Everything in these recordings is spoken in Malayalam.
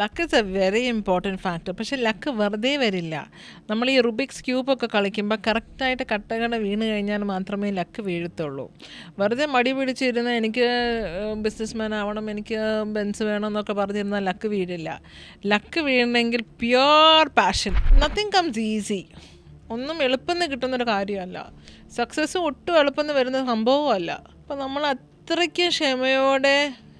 Luck is a very important factor പക്ഷേ ലക്ക് വെറുതെ വരില്ല. നമ്മൾ ഈ റുബിക്സ് ക്യൂബൊക്കെ കളിക്കുമ്പോൾ കറക്റ്റായിട്ട് കട്ടകൾ വീണ് കഴിഞ്ഞാൽ മാത്രമേ ലക്ക് വീഴത്തുള്ളൂ. വെറുതെ മടി പിടിച്ചിരുന്ന എനിക്ക് ബിസിനസ്മാൻ ആവണം എനിക്ക് ബെൻസ് വേണം എന്നൊക്കെ പറഞ്ഞിരുന്നാൽ ലക്ക് വീഴില്ല. Luck വീഴണമെങ്കിൽ pure passion nothing comes easy ഒന്നും എളുപ്പമെന്ന് കിട്ടുന്നൊരു കാര്യമല്ല. സക്സസ് ഒട്ടും എളുപ്പമെന്ന് വരുന്ന സംഭവമല്ല. അപ്പോൾ നമ്മൾ അത്രയ്ക്ക് ക്ഷമയോടെ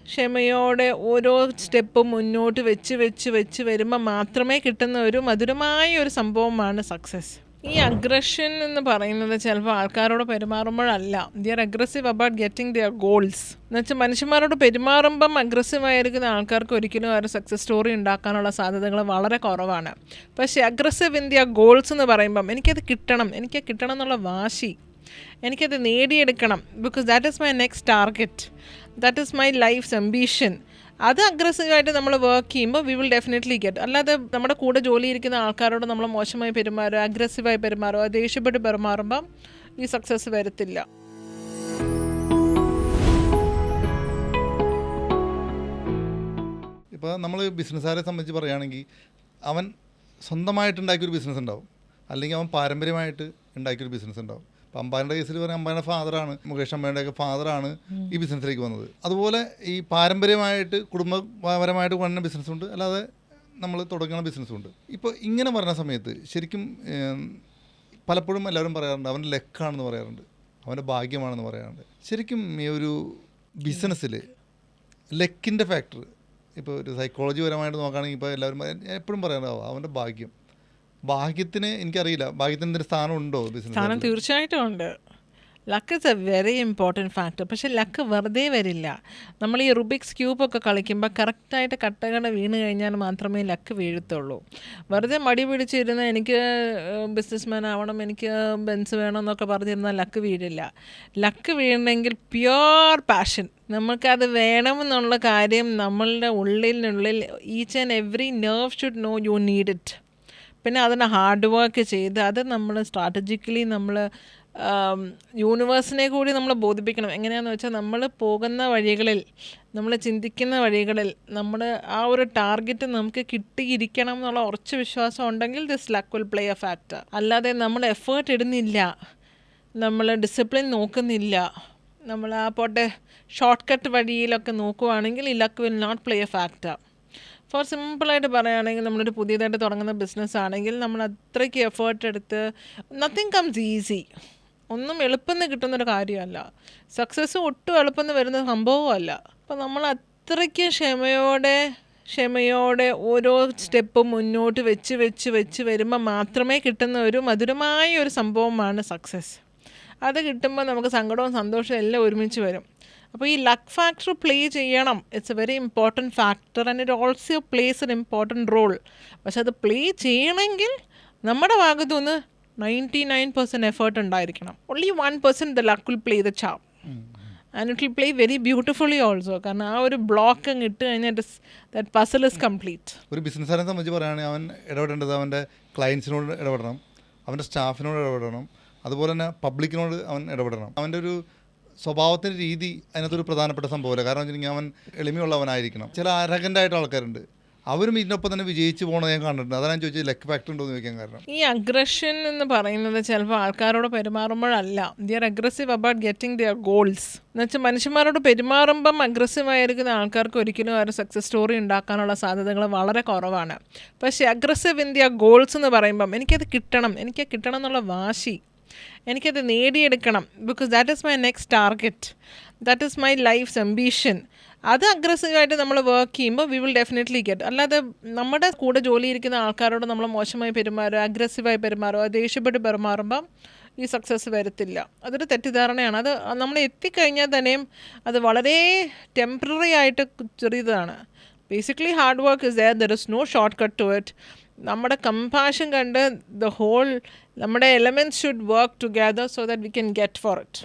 ക്ഷമയോടെ ഓരോ സ്റ്റെപ്പും മുന്നോട്ട് വെച്ച് വെച്ച് വെച്ച് വരുമ്പോൾ മാത്രമേ കിട്ടുന്ന ഒരു മധുരമായ ഒരു സംഭവമാണ് സക്സസ് ഈ അഗ്രഷൻ എന്ന് പറയുന്നത് ചിലപ്പോൾ ആൾക്കാരോട് പെരുമാറുമ്പോഴല്ല. They are aggressive about getting their goals എന്ന് വെച്ചാൽ മനുഷ്യന്മാരോട് പെരുമാറുമ്പം അഗ്രസീവ് ആയിരിക്കുന്ന ആൾക്കാർക്ക് ഒരിക്കലും ഒരു സക്സസ് സ്റ്റോറി ഉണ്ടാക്കാനുള്ള സാധ്യതകൾ വളരെ കുറവാണ്. പക്ഷേ അഗ്രസീവ് ഇൻ ദിയർ ഗോൾസ് എന്ന് പറയുമ്പം എനിക്കത് കിട്ടണം എനിക്ക് കിട്ടണം എന്നുള്ള വാശി എനിക്കത് നേടിയെടുക്കണം because that is my next target that is my life's ambition അത് അഗ്രസീവായിട്ട് നമ്മൾ വർക്ക് ചെയ്യുമ്പോൾ വി വിൽ ഡെഫിനറ്റ്ലി ഗെറ്റ് അല്ലാതെ നമ്മുടെ കൂടെ ജോലി ഇരിക്കുന്ന ആൾക്കാരോട് നമ്മൾ മോശമായി പെരുമാറുക അഗ്രസീവായി പെരുമാറുക ദേഷ്യപ്പെട്ട് പെരുമാറുമ്പം ഈ സക്സസ് വരത്തില്ല. ഇപ്പോൾ നമ്മൾ ബിസിനസ്സുകാരെ സംബന്ധിച്ച് പറയുകയാണെങ്കിൽ അവൻ സ്വന്തമായിട്ട് ഉണ്ടാക്കിയൊരു ബിസിനസ് ഉണ്ടാവും. അല്ലെങ്കിൽ അവൻ പാരമ്പര്യമായിട്ട് ഉണ്ടാക്കിയൊരു ബിസിനസ് ഉണ്ടാവും. അമ്പാന്റെ കേസിൽ പറഞ്ഞാൽ അമ്പാന്റെ ഫാദറാണ് മുകേഷ് അമ്പാന്റെയൊക്കെ ഫാദറാണ് ഈ ബിസിനസ്സിലേക്ക് വന്നത്. അതുപോലെ ഈ പാരമ്പര്യമായിട്ട് കുടുംബപരമായിട്ട് കൊണ്ടുവരുന്ന ബിസിനസ്സുണ്ട് അല്ലാതെ നമ്മൾ തുടങ്ങുന്ന ബിസിനസ്സുണ്ട്. ഇപ്പോൾ ഇങ്ങനെ പറഞ്ഞ സമയത്ത് ശരിക്കും പലപ്പോഴും എല്ലാവരും പറയാറുണ്ട് അവന്റെ ലെക്കാണെന്ന് പറയാറുണ്ട് അവന്റെ ഭാഗ്യമാണെന്ന് പറയാറുണ്ട്. ശരിക്കും ഈ ഒരു ബിസിനസ്സിൽ ലെക്കിന്റെ ഫാക്ടർ ഇപ്പോൾ ഒരു സൈക്കോളജി പരമായിട്ട് നോക്കുകയാണെങ്കിൽ ഇപ്പോൾ എല്ലാവരും എപ്പോഴും പറയാറുണ്ടാവും അവന്റെ ഭാഗ്യം. ഭാഗ്യത്തിന് എനിക്കറിയില്ല. ഭാഗ്യത്തിന് എന്തെങ്കിലും സ്ഥാനം ഉണ്ടോ സ്ഥാനം തീർച്ചയായിട്ടും ഉണ്ട്. Luck is a very important factor പക്ഷെ ലക്ക് വെറുതെ വരില്ല. നമ്മൾ ഈ റുബിക്സ് ക്യൂബൊക്കെ കളിക്കുമ്പോൾ കറക്റ്റായിട്ട് കട്ടകൾ വീണ് കഴിഞ്ഞാൽ മാത്രമേ ലക്ക് വീഴത്തുള്ളൂ. വെറുതെ മടി പിടിച്ചിരുന്ന എനിക്ക് ബിസിനസ്മാൻ ആവണം എനിക്ക് ബെൻസ് വേണം എന്നൊക്കെ പറഞ്ഞിരുന്നാൽ ലക്ക് വീഴില്ല. ലക്ക് വീഴണമെങ്കിൽ പ്യുവർ പാഷൻ നമുക്കത് വേണമെന്നുള്ള കാര്യം നമ്മളുടെ ഉള്ളിനുള്ളിൽ each and every nerve should know you need it പിന്നെ അതിന് ഹാർഡ് വർക്ക് ചെയ്ത് അത് നമ്മൾ സ്ട്രാറ്റജിക്കലി നമ്മൾ യൂണിവേഴ്സിനെ കൂടി നമ്മൾ ബോധിപ്പിക്കണം. എങ്ങനെയാണെന്ന് വെച്ചാൽ നമ്മൾ പോകുന്ന വഴികളിൽ നമ്മൾ ചിന്തിക്കുന്ന വഴികളിൽ നമ്മൾ ആ ഒരു ടാർഗറ്റ് നമുക്ക് കിട്ടിയിരിക്കണം എന്നുള്ള ഉറച്ച വിശ്വാസം ഉണ്ടെങ്കിൽ this luck will play a factor അല്ലാതെ നമ്മൾ എഫേർട്ട് ഇടുന്നില്ല നമ്മൾ ഡിസിപ്ലിൻ നോക്കുന്നില്ല നമ്മൾ ആ പോട്ടെ ഷോർട്ട് കട്ട് വഴിയിലൊക്കെ നോക്കുവാണെങ്കിൽ ഈ luck will not play a factor for സിമ്പിളായിട്ട് പറയുകയാണെങ്കിൽ നമ്മളൊരു പുതിയതായിട്ട് തുടങ്ങുന്ന ബിസിനസ് ആണെങ്കിൽ നമ്മൾ അത്രയ്ക്ക് എഫേർട്ട് എടുത്ത് നത്തിങ് കംസ് ഈസി ഒന്നും എളുപ്പമെന്ന് കിട്ടുന്നൊരു കാര്യമല്ല. സക്സസ് ഒട്ടും എളുപ്പമെന്ന് വരുന്ന സംഭവമല്ല. അപ്പോൾ നമ്മൾ അത്രയ്ക്ക് ക്ഷമയോടെ ക്ഷമയോടെ ഓരോ സ്റ്റെപ്പും മുന്നോട്ട് വെച്ച് വെച്ച് വെച്ച് വരുമ്പോൾ മാത്രമേ കിട്ടുന്ന ഒരു മധുരമായ ഒരു സംഭവമാണ് സക്സസ് അത് കിട്ടുമ്പോൾ നമുക്ക് സങ്കടവും സന്തോഷവും എല്ലാം ഒരുമിച്ച് വരും. അപ്പോൾ ഈ ലക്ക് ഫാക്ടർ പ്ലേ ചെയ്യണം. It's a very important factor and it also plays an important role പക്ഷെ അത് പ്ലേ ചെയ്യണമെങ്കിൽ നമ്മുടെ ഭാഗത്തുനിന്ന് നയന്റി നയൻ പെർസെന്റ് എഫേർട്ട് ഉണ്ടായിരിക്കണം. Only one percent the luck will play the charm and it will play very beautifully also കാരണം ആ ഒരു ബ്ലോക്ക് അങ്ങ് ഇട്ട് കഴിഞ്ഞാൽ ദാറ്റ് പസൽ ഇസ് കംപ്ലീറ്റ് ഒരു ബിസിനസ്സുകാരനെ സംബന്ധിച്ച് പറയുകയാണെങ്കിൽ അവൻ ഇടപെടേണ്ടത് അവന്റെ ക്ലയൻസിനോട് ഇടപെടണം. അവന്റെ സ്റ്റാഫിനോട് ഇടപെടണം. അതുപോലെ തന്നെ പബ്ലിക്കിനോട് അവൻ ഇടപെടണം. അവന്റെ ഒരു സ്വഭാവത്തിന്റെ രീതി അതിനകത്തൊരു പ്രധാനപ്പെട്ട സംഭവമല്ല. കാരണം വെച്ചിട്ടുണ്ടെങ്കിൽ അവൻ എളിമയുള്ളവനായിരിക്കണം. ചില അരകന്റായിട്ട് ആൾക്കാരുണ്ട്. അവരും ഇതിനൊപ്പം തന്നെ വിജയിച്ചു പോകണത് ഞാൻ കണ്ടിട്ടുണ്ട്. അതാണ് ഞാൻ ചോദിച്ചത് ലക്ക് ഫാക്ടർ ഉണ്ടോ എന്ന് ചോദിക്കാൻ കാരണം. ഈ അഗ്രഷൻ എന്ന് പറയുന്നത് ചിലപ്പോൾ ആൾക്കാരോട് പെരുമാറുമ്പോഴല്ല. They are aggressive about getting their goals എന്നുവെച്ചാൽ മനുഷ്യന്മാരോട് പെരുമാറുമ്പം അഗ്രസീവ് ആയിരിക്കുന്ന ആൾക്കാർക്ക് ഒരിക്കലും ഒരു സക്സസ് സ്റ്റോറി ഉണ്ടാക്കാനുള്ള സാധ്യതകൾ വളരെ കുറവാണ്. പക്ഷേ അഗ്രസീവ് ഇൻ ദിയർ ഗോൾസ് എന്ന് പറയുമ്പം എനിക്കത് കിട്ടണം. എനിക്ക് കിട്ടണം എന്നുള്ള വാശി എനിക്കത് നേടിയെടുക്കണം because that is my next target that is my life's ambition അത് അഗ്രസീവായിട്ട് നമ്മൾ വർക്ക് ചെയ്യുമ്പോൾ വി വിൽ ഡെഫിനറ്റ്ലി ഗെറ്റ് അല്ലാതെ നമ്മുടെ കൂടെ ജോലി ഇരിക്കുന്ന ആൾക്കാരോട് നമ്മൾ മോശമായി പെരുമാറുക അഗ്രസീവായി പെരുമാറുക ദേഷ്യപ്പെട്ട് പെരുമാറുമ്പം ഈ സക്സസ് വരത്തില്ല. അതൊരു തെറ്റിദ്ധാരണയാണ്. അത് നമ്മൾ എത്തിക്കഴിഞ്ഞാൽ തന്നെയും അത് വളരെ ടെമ്പററി ആയിട്ട് ചെറിയതാണ്. Basically hard work is there there is no short cut to it നമ്മുടെ കമ്പാഷൻ കണ്ട് ദ ഹോൾ നമ്മുടെ elements should work together so that we can get for it